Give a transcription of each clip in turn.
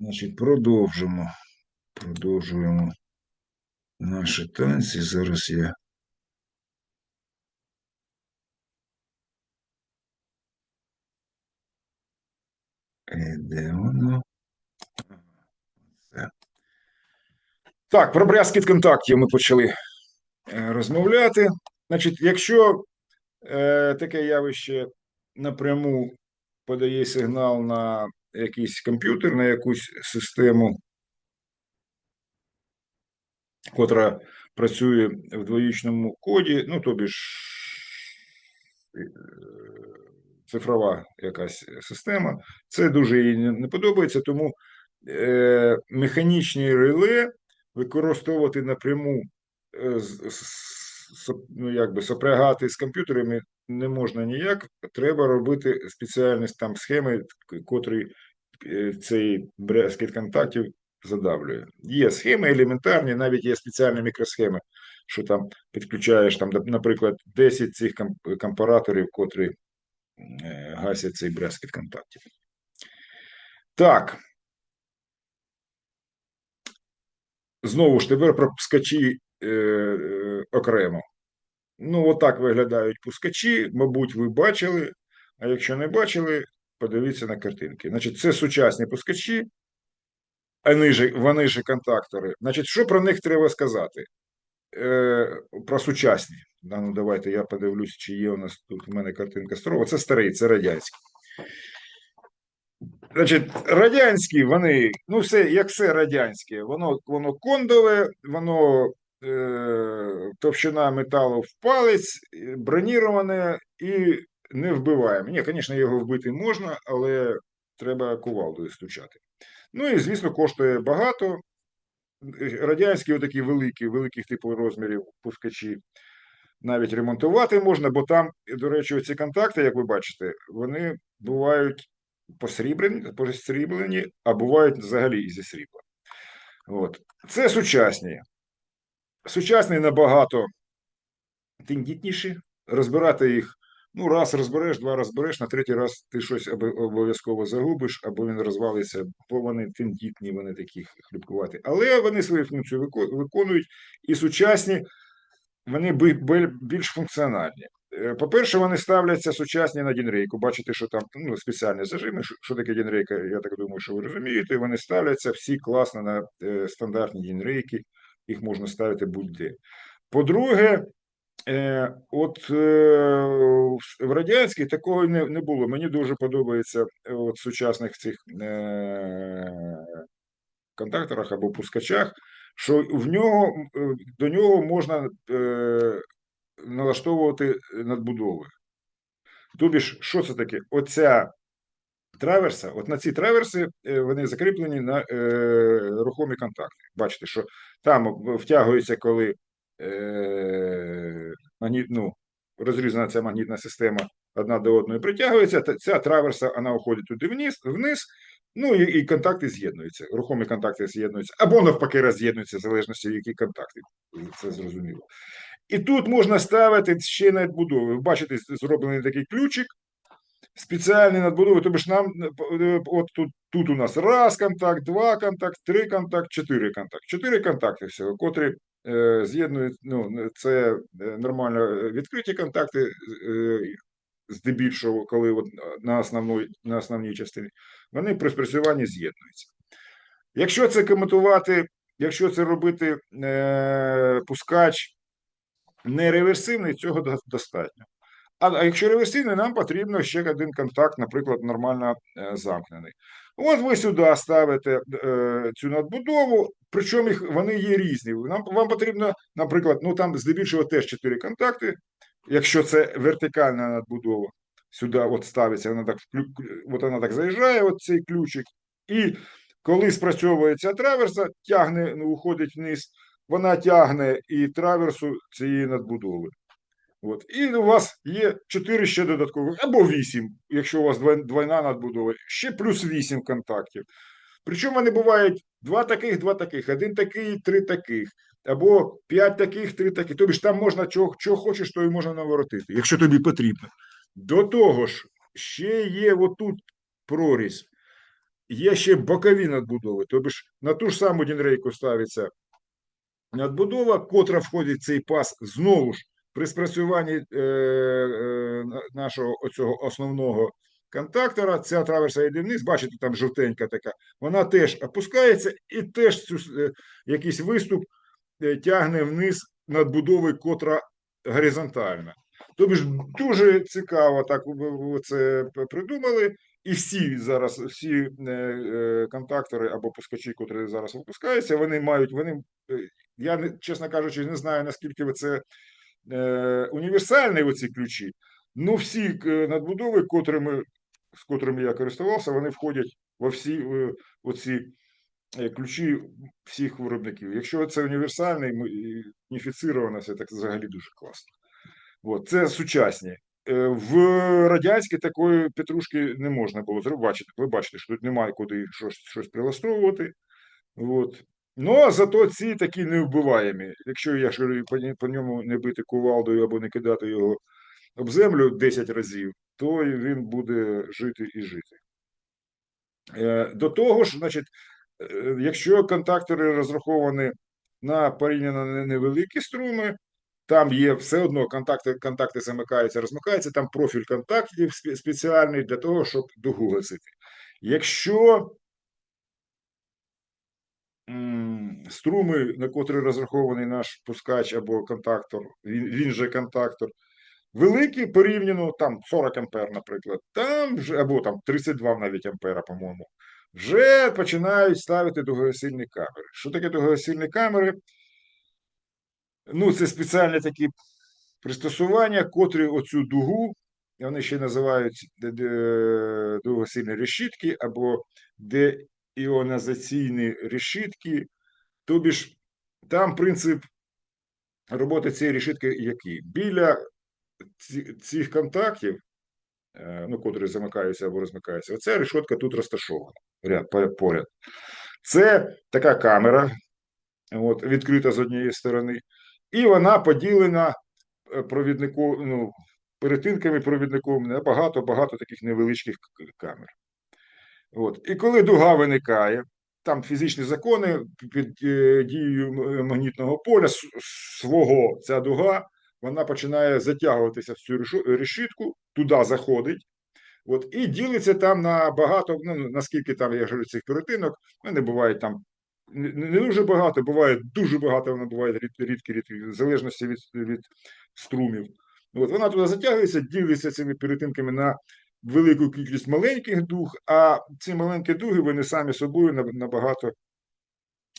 Значить, продовжимо. Продовжуємо наші танці. Зараз я. Де воно? Так, про брязкіт контактів ми почали е, розмовляти. Значить, якщо е, таке явище напряму подає сигнал на якийсь комп'ютер, на якусь систему, котра працює в двоїчному коді, ну, тобі ж е, цифрова якась система, це дуже їй не подобається, тому е, механічні реле використовувати напряму, е, ну, якби сопрягати з комп'ютерами не можна ніяк. Треба робити спеціальні там схеми, котрі цей брязкіт контактів задавлює. Є схеми елементарні, навіть є спеціальні мікросхеми, що там підключаєш, там, наприклад, 10 цих комп- компараторів, котрі е, гасять цей брязкіт контактів. Так. Знову ж тепер про пускачі е, е, окремо. Ну, отак виглядають пускачі, мабуть, ви бачили. А якщо не бачили, подивіться на картинки. Значить, це сучасні пускачі, вони ж, вони ж контактори. Значить, що про них треба сказати? Е, про сучасні. Ну, давайте я подивлюсь, чи є у нас тут у мене картинка старого. Це старий, це радянський. Значить, радянські, вони, ну, все, як все радянське, воно, воно кондове, воно е, товщина металу в палець, броніроване і не вбиваємо. Ні, звісно, його вбити можна, але треба кувалдою стучати. Ну і, звісно, коштує багато. Радянські, отакі великі, великих типу розмірів пускачі, навіть ремонтувати можна, бо там, до речі, ці контакти, як ви бачите, вони бувають посріблені, посріблені а бувають взагалі зі срібла. От. Це сучасні. Сучасні набагато тендітніші. Розбирати їх, ну, раз розбереш, два розбереш, на третій раз ти щось обов'язково загубиш, або він розвалиться, бо вони тендітні, вони такі хлібкуваті. Але вони свою функцію виконують, і сучасні, вони більш функціональні. Е, По-перше, вони ставляться сучасні на дінрейку. Бачите, що там ну, спеціальні зажими. Що, таке дінрейка, я так думаю, що ви розумієте. Вони ставляться всі класно на е, стандартні дінрейки, їх можна ставити будь-де. По-друге, от е, в- радянській такого не, не було. Мені дуже подобається е, от сучасних цих е, контакторах або пускачах, що в нього е, до нього можна е, налаштовувати надбудови. Тобі ж, що це таке? Оця траверса, от на ці траверси е, вони закріплені на е, рухомі контакти. Бачите, що там втягується, коли е, ну, розрізана ця магнітна система одна до одної притягується, ця траверса вона уходить туди вниз, вниз ну і, і контакти з'єднуються, рухомі контакти з'єднуються, або навпаки роз'єднуються, в залежності, які контакти. Це зрозуміло. І тут можна ставити ще надбудови. Ви бачите, зроблений такий ключик, спеціальні надбудови. Тобто ж нам е, от тут, тут у нас раз контакт, два контакт, три контакт, чотири контакт. Чотири контакти всього, котрі е, з'єднують, ну, це е, нормально відкриті контакти, е, здебільшого, коли от на, основної, на основній частині, вони при спрацюванні з'єднуються. Якщо це коментувати, якщо це робити е, пускач нереверсивний, цього достатньо. А, якщо реверсивний, нам потрібно ще один контакт, наприклад, нормально е, замкнений. От ви сюди ставите е, цю надбудову, причому їх, вони є різні. Нам, вам потрібно, наприклад, ну там здебільшого теж 4 контакти, якщо це вертикальна надбудова, сюди от ставиться, вона так, от вона так заїжджає, от цей ключик, і коли спрацьовується траверса, тягне, ну, уходить вниз, вона тягне і траверсу цієї надбудови. От. І у вас є 4 ще додаткових, або 8, якщо у вас двой- двойна надбудова, ще плюс 8 контактів. Причому вони бувають два таких, два таких, один такий, три таких, або 5 таких, три таких. Тобі ж там можна чого, чого хочеш, то і можна наворотити, якщо тобі потрібно. До того ж, ще є отут прорізь. є ще бокові надбудови. Тобто ж на ту ж саму дінрейку ставиться надбудова, котра входить в цей пас знову ж при спрацюванні е, е, нашого оцього основного контактора, ця траверса вниз, бачите, там жовтенька така, вона теж опускається і теж цю, е, якийсь виступ тягне вниз надбудови, котра горизонтальна. Тобто ж дуже цікаво, так це придумали. І всі зараз, всі контактори або пускачі, котрі зараз випускаються, вони мають, вони, я чесно кажучи, не знаю, наскільки ви це універсальні оці ключі. Ну, всі е, надбудови, котрими, з котрими я користувався, вони входять во всі е, оці е, ключі всіх виробників. Якщо це універсальний, уніфіцировано, все так взагалі дуже класно. От, це сучасні. Е, В радянській такої петрушки не можна було зробити. Ви бачите, що тут немає куди щось, щось прилаштовувати. От. Ну, а зато ці такі невбиваємі. Якщо я ж по, ньому не бити кувалдою або не кидати його об землю 10 разів, то він буде жити і жити. Е, До того ж, значить, е, якщо контактори розраховані на порівняно не- невеликі струми, там є все одно контакти, контакти замикаються, розмикаються, там профіль контактів спеціальний для того, щоб дугу. Якщо струми, на котрі розрахований наш пускач або контактор, він, він же контактор, великі порівняно там 40 ампер, наприклад, там вже, або там 32 навіть ампера, по-моєму, вже починають ставити дугосильні камери. Що таке дугосильні камери? Ну, це спеціальні такі пристосування, котрі оцю дугу, вони ще називають де- де- решітки або деіонізаційні решітки. Тобі ж там принцип роботи цієї решітки який? Біля цих контактів, е, ну, котрі замикаються або розмикаються, оця решетка тут розташована ряд, поряд. Це така камера, от, відкрита з однієї сторони, і вона поділена е, провіднику, ну, перетинками провідником на багато-багато таких невеличких камер. От. І коли дуга виникає, там фізичні закони під е, дією магнітного поля свого ця дуга, вона починає затягуватися в цю решітку, туди заходить. От, і ділиться там на багато, ну, наскільки там, я говорю, цих перетинок, в мене буває там не, дуже багато, буває дуже багато, воно буває рід- рідкі, рідкі, в залежності від, від струмів. От, вона туди затягується, ділиться цими перетинками на велику кількість маленьких дуг, а ці маленькі дуги вони самі собою набагато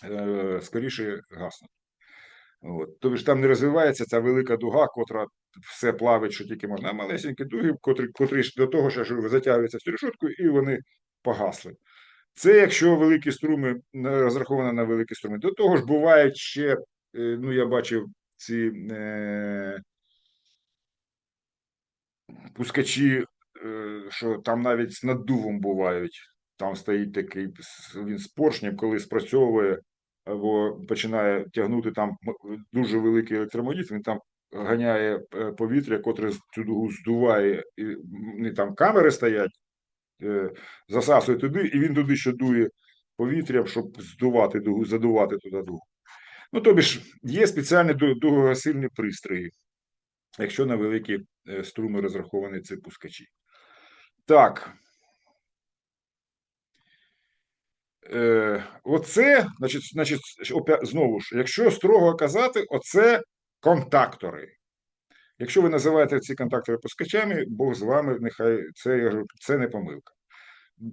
е, скоріше гаснуть. От. Тобто ж там не розвивається ця велика дуга, котра все плавить, що тільки можна, а малесенькі дуги, котрі, котрі до того, що затягуються в решетку, і вони погасли. Це якщо великі струми розраховано на великі струми. До того ж, бувають ще, е, ну я бачив ці е, пускачі, що там навіть з наддувом бувають. Там стоїть такий він з поршнем, коли спрацьовує або починає тягнути там дуже великий електромагніт, він там ганяє е, повітря, котре цю дугу здуває, і не там камери стоять, е, засасує туди, і він туди ще дує повітрям, щоб здувати дугу, задувати туди дугу. Ну, тобі ж є спеціальні ду- дугогасильні пристрої, якщо на великі е, струми розраховані ці пускачі. Так. Е, оце, значить, значить, знову ж, якщо строго казати, оце контактори. Якщо ви називаєте ці контактори пускачами, Бог з вами, нехай це, це не помилка.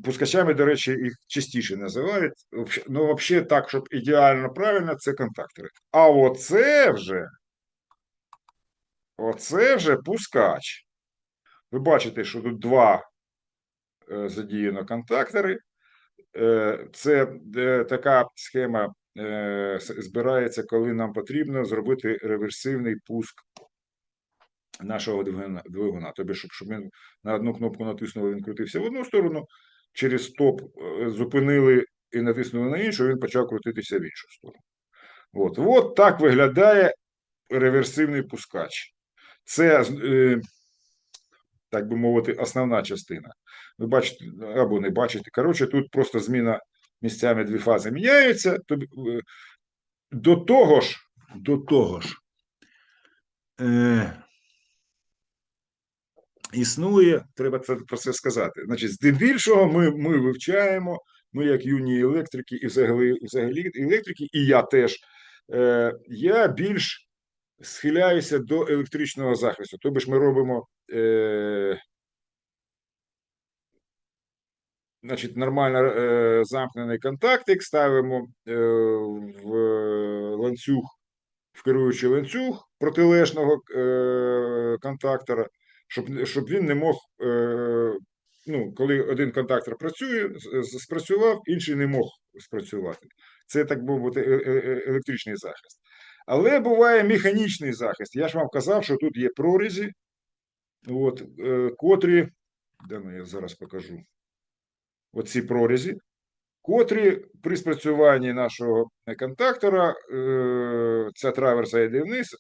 Пускачами, до речі, їх частіше називають. Ну, взагалі, так, щоб ідеально правильно, це контактори. А оце вже, оце вже пускач. Ви бачите, що тут два задіяно контактори. Е, Це е, така схема е, збирається, коли нам потрібно зробити реверсивний пуск нашого двигуна. Тобто, щоб, щоб він на одну кнопку натиснули, він крутився в одну сторону, через стоп е, зупинили і натиснули на іншу, він почав крутитися в іншу сторону. От, от так виглядає реверсивний пускач. Це, е, так би мовити, основна частина. Ви бачите, або не бачите. Коротше, тут просто зміна місцями дві фази міняються. Тобі, е, До того ж, до того ж, е, існує, треба це про це сказати. Значить, здебільшого ми, ми вивчаємо, ми як юні електрики, і взагалі, взагалі електрики, і я теж. Е, я більш схиляюся до електричного захисту. Тобто ми робимо е, значить, нормально е, замкнений контактик, ставимо е, в ланцюг, в керуючий ланцюг протилежного е, контактора, щоб, щоб він не мог. Е, Ну, коли один контактор працює, спрацював, інший не мог спрацювати. Це так би мовити е- е- е- електричний захист. Але буває механічний захист. Я ж вам казав, що тут є прорізі, от, котрі, де я зараз покажу, оці прорізі, котрі при спрацюванні нашого контактора, е, ця траверса йде вниз,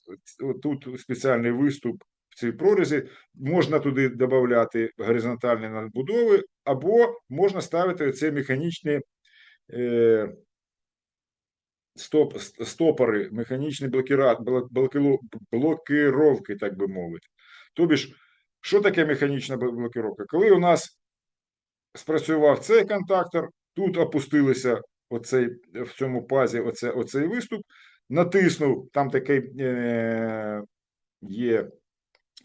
тут спеціальний виступ в цій прорізі, можна туди додати горизонтальні надбудови, або можна ставити ці механічні е, стоп, стопори, механічні блокировки, так би мовити. Тобі ж, що таке механічна блокировка? Коли у нас спрацював цей контактор, тут опустилися оцей, в цьому пазі оце, оцей виступ, натиснув, там такий е, є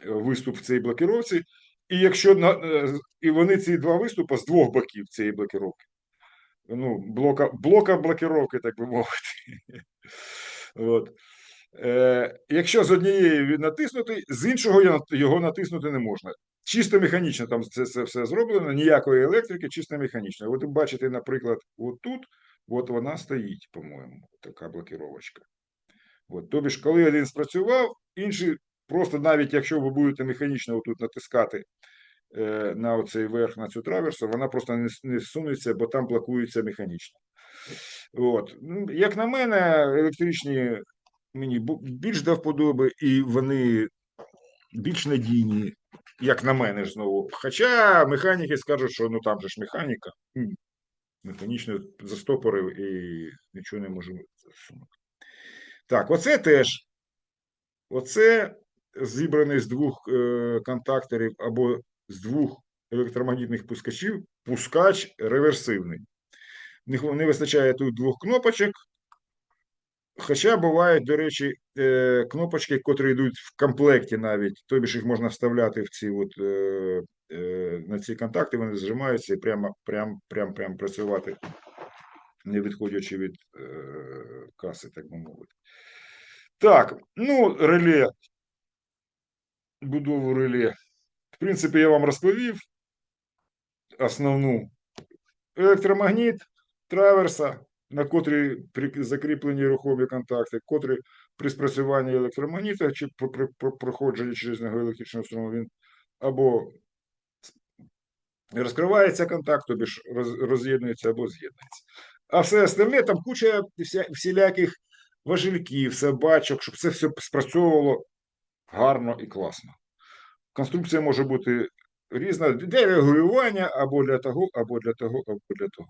виступ в цій блокировці, і якщо на, е, і вони ці два виступи з двох боків цієї блокировки, ну, блока, блока блокировки, так би мовити. От. Е, якщо з однієї він натиснутий, з іншого його натиснути не можна. Чисто механічно там це, це все зроблено, ніякої електрики, чисто механічно. От ви бачите, наприклад, от тут, от вона стоїть, по-моєму, така блокировочка. От, тобі ж, коли один спрацював, інший просто навіть якщо ви будете механічно отут натискати е, на оцей верх, на цю траверсу, вона просто не, не сунеться, бо там блокується механічно. От. Ну, Як на мене, електричні мені більш до вподоби, і вони більш надійні, як на мене знову. Хоча механіки скажуть, що ну там же ж механіка. Механічно застопорив і нічого не можу засунути. Так, оце теж. Оце зібраний з двох е, контакторів або з двох електромагнітних пускачів, пускач реверсивний. Не вистачає тут двох кнопочок. Хоча бувають, до речі, е, кнопочки, котрі йдуть в комплекті навіть, тобі ж їх можна вставляти в ці от, е, е, на ці контакти, вони зжимаються і прямо, прям, прям, прям працювати, не відходячи від каси, так би мовити. Так, ну, реле, будову реле. В принципі, я вам розповів основну електромагніт, траверса, на котрій при- закріплені рухомі контакти, котрі при спрацюванні електромагніта чи при, проходженні через нього електричного струму він або розкривається контакт, тобі ж роз'єднується або з'єднується. А все остальне там куча всіляких важельків, собачок, щоб це все спрацьовувало гарно і класно. Конструкція може бути різна для регулювання або для того, або для того, або для того.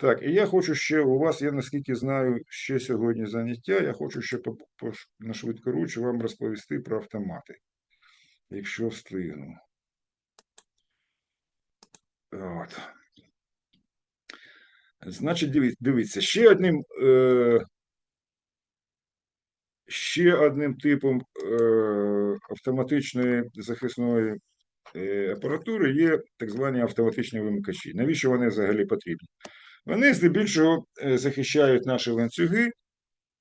Так, і я хочу ще, у вас, я наскільки знаю, ще сьогодні заняття, я хочу ще по, по, на швидкоруч вам розповісти про автомати, якщо встигну. От. Значить, дивіться, дивіться, ще одним, е, ще одним типом е, автоматичної захисної е, апаратури є так звані автоматичні вимикачі. Навіщо вони взагалі потрібні? Вони здебільшого е, захищають наші ланцюги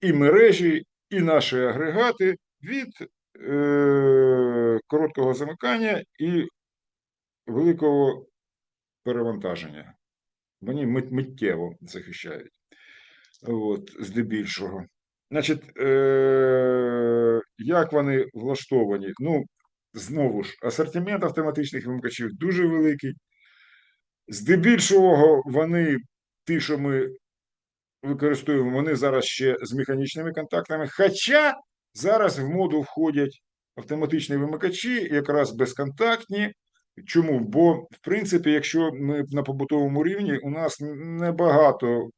і мережі, і наші агрегати від е, короткого замикання і великого перевантаження. Вони мит- миттєво захищають. От, здебільшого. Значить, е, як вони влаштовані? Ну, знову ж, асортимент автоматичних вимикачів дуже великий. Здебільшого вони, ті, що ми використовуємо, вони зараз ще з механічними контактами. Хоча зараз в моду входять автоматичні вимикачі, якраз безконтактні, Чому? Бо, в принципі, якщо ми на побутовому рівні, у нас небагато,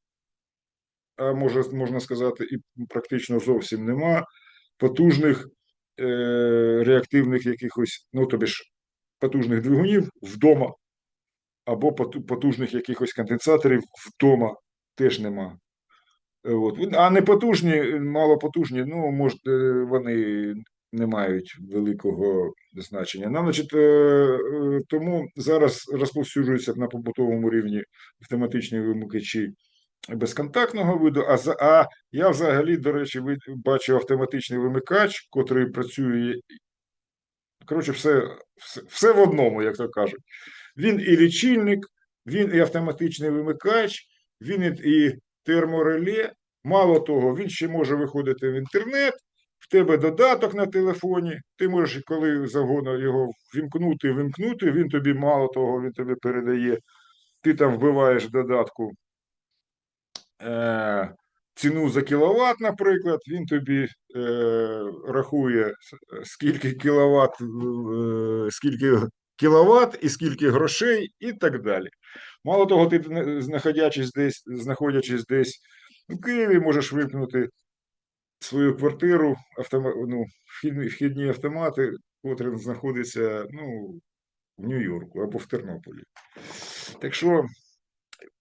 а може, можна сказати, і практично зовсім нема потужних е, реактивних якихось, ну тобі ж потужних двигунів вдома, або потужних якихось конденсаторів вдома теж нема. Е, От. А непотужні, малопотужні, ну, може, вони не мають великого значення. Нам, значить, е, е, тому зараз розповсюджуються на побутовому рівні автоматичні вимикачі безконтактного виду. А, а я взагалі, до речі, бачу автоматичний вимикач, котрий працює. Коротше, все, все, все в одному, як то кажуть. Він і лічильник, він і автоматичний вимикач, він і термореле. Мало того, він ще може виходити в інтернет, в тебе додаток на телефоні, ти можеш коли завгодно його вімкнути, вимкнути, він тобі мало того, він тобі передає, ти там вбиваєш додатку е, ціну за кіловат, наприклад, він тобі е, рахує, скільки кіловат, е, скільки кіловат і скільки грошей, і так далі. Мало того, ти знаходячись десь, знаходячись десь у Києві, можеш вимкнути свою квартиру, автома, ну, вхідні автомати, котрі знаходяться ну, в Нью-Йорку або в Тернополі. Так що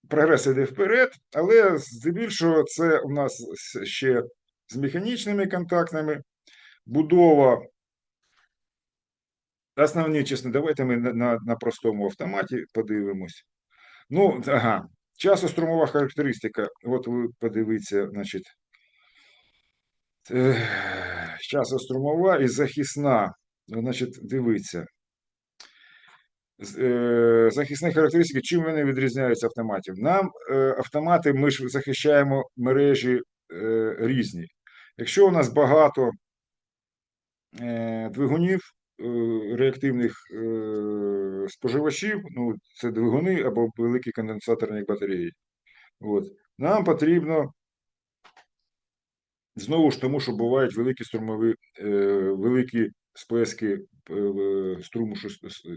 прогрес іде вперед, але здебільшого це у нас ще з механічними контактами. Будова. Основні, чесно, давайте ми на, на, на простому автоматі подивимось. Ну, ага. Часострумова характеристика. От ви подивіться, значить, часострумова і захисна. Значить, дивіться. Е, Захисні характеристики, чим вони відрізняються автоматів? Нам е, автомати, ми ж захищаємо мережі е, різні. Якщо у нас багато двигунів, реактивних е, споживачів, ну, це двигуни або великі конденсаторні батареї. От. Нам потрібно знову ж тому, що бувають великі струмові, е, великі сплески е, струму, що,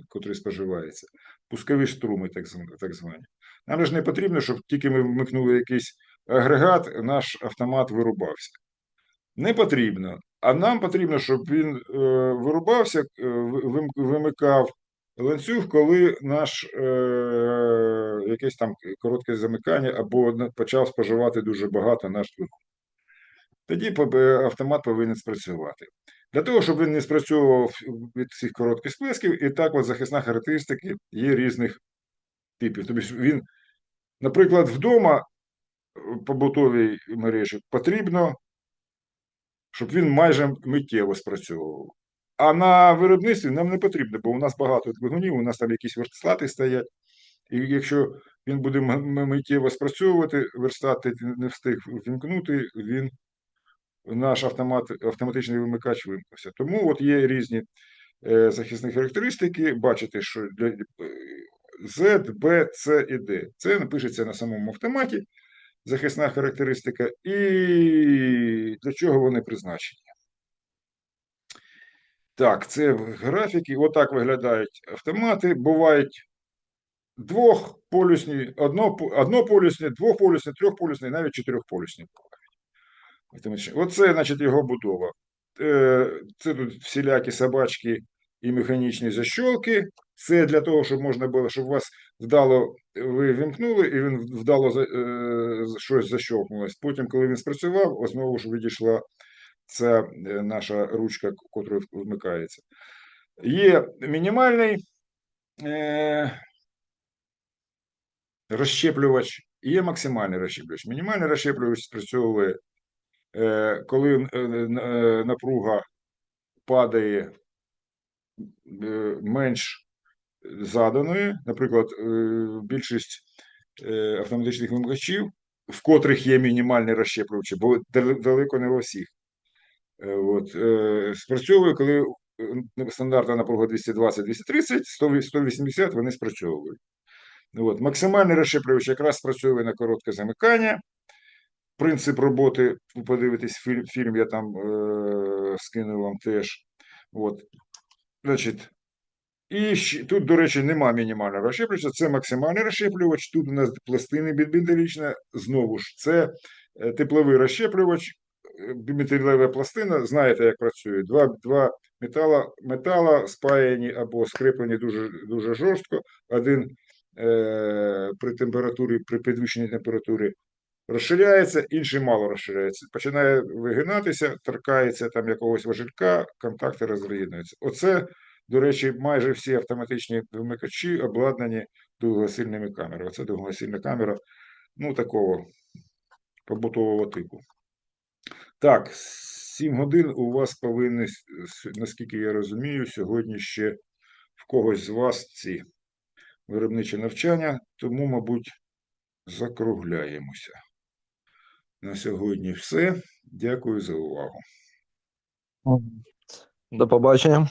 котрий споживається. Пускові струми, так звані. Нам ж не потрібно, щоб тільки ми вмикнули якийсь агрегат, наш автомат вирубався. Не потрібно. А нам потрібно, щоб він е, вирубався, е, вимикав ланцюг, коли наш е, якесь там коротке замикання або почав споживати дуже багато наш двигун. Тоді автомат повинен спрацювати. Для того, щоб він не спрацьовував від цих коротких сплесків, і так от захисна характеристики є різних типів. Тобто він, наприклад, вдома в побутовій мережі потрібно щоб він майже миттєво спрацьовував. А на виробництві нам не потрібно, бо у нас багато двигунів, у нас там якісь верстати стоять. І якщо він буде миттєво спрацьовувати, верстат не встиг вімкнути, він наш автомат, автоматичний вимикач вимкнувся. Тому от є різні е, захисні характеристики. Бачите, що для е, Z, B, C і D. Це напишеться на самому автоматі захисна характеристика, і для чого вони призначені. Так, це графіки. Отак виглядають автомати. Бувають двохполюсні, одно, однополюсні, двохполюсні, трьохполюсні, навіть чотирьохполюсні бувають. Оце, значить, його будова. Е, Це тут всілякі собачки і механічні защолки. Це для того, щоб можна було, щоб у вас вдало ви вімкнули, і він вдало е, щось защолкнулось. Потім, коли він спрацював, знову ж відійшла ця е, наша ручка, котрою вмикається. Є мінімальний е, розщеплювач, і є максимальний розщеплювач. Мінімальний розщеплювач спрацьовує, е, коли е, е, напруга падає е, менш заданої, наприклад, е, більшість е, автоматичних вимикачів, в котрих є мінімальний розщеплювачі, бо далеко не у всіх. Е, От, спрацьовує, коли стандартна напруга 220-230, 180 вони спрацьовують. От, максимальний розщеплювач якраз спрацьовує на коротке замикання. Принцип роботи, ви подивитесь фільм, фільм я там е, скинув вам теж. От. Значить, І тут, до речі, нема мінімального розщеплювача, це максимальний розщеплювач. Тут у нас пластини бідбінтерічні. Знову ж, це е, тепловий розщеплювач, е, пластина. Знаєте, як працює. Два, два метала, метала спаяні або скреплені дуже, дуже жорстко. Один е, при температурі, при підвищеній температурі розширяється, інший мало розширяється. Починає вигинатися, торкається там якогось важелька, контакти роз'єднуються. Оце, до речі, майже всі автоматичні вимикачі обладнані довгосильними камерами. Оце довгосильна камера, ну, такого побутового типу. Так, 7 годин у вас повинні, наскільки я розумію, сьогодні ще в когось з вас ці виробничі навчання, тому, мабуть, закругляємося. На сьогодні все. Дякую за увагу. До побачення.